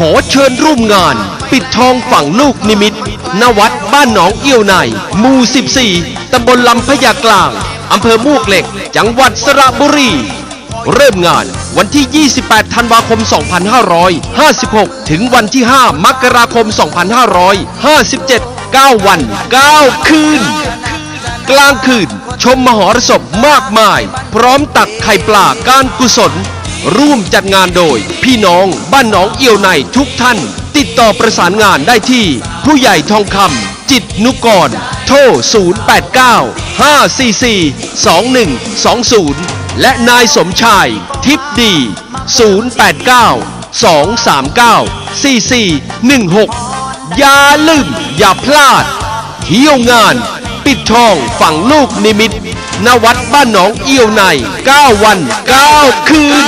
ขอเชิญร่วมงาน ปิดทองฝั่งลูกนิมิตณวัดบ้านหนองเอี้ยวในหมู่ 14 ตำบลลำพญากลาง อำเภอมวกเหล็ก จังหวัดสระบุรี เริ่มงานวันที่ 28 ธันวาคม 2556 ถึงวันที่ 5 มกราคม 2557 9 วัน 9 คืน กลางคืน ชมมหรสพมากมาย พร้อมตักไข่ปลาการกุศล ร่วมจัดงานโดย พี่น้องบ้านหนองเอี่ยวในทุกท่าน ติดต่อประสานงานได้ที่ ผู้ใหญ่ทองคำจิตนุกร โทร 089 544 2120 และนายสมชาย ทิพดี 089 239 4416 อย่าลืม อย่าพลาด เที่ยวงาน ปิดทองฝั่งลูกนิมิต นวัดบ้านหนองเอี่ยวใน 9 วัน 9 คืน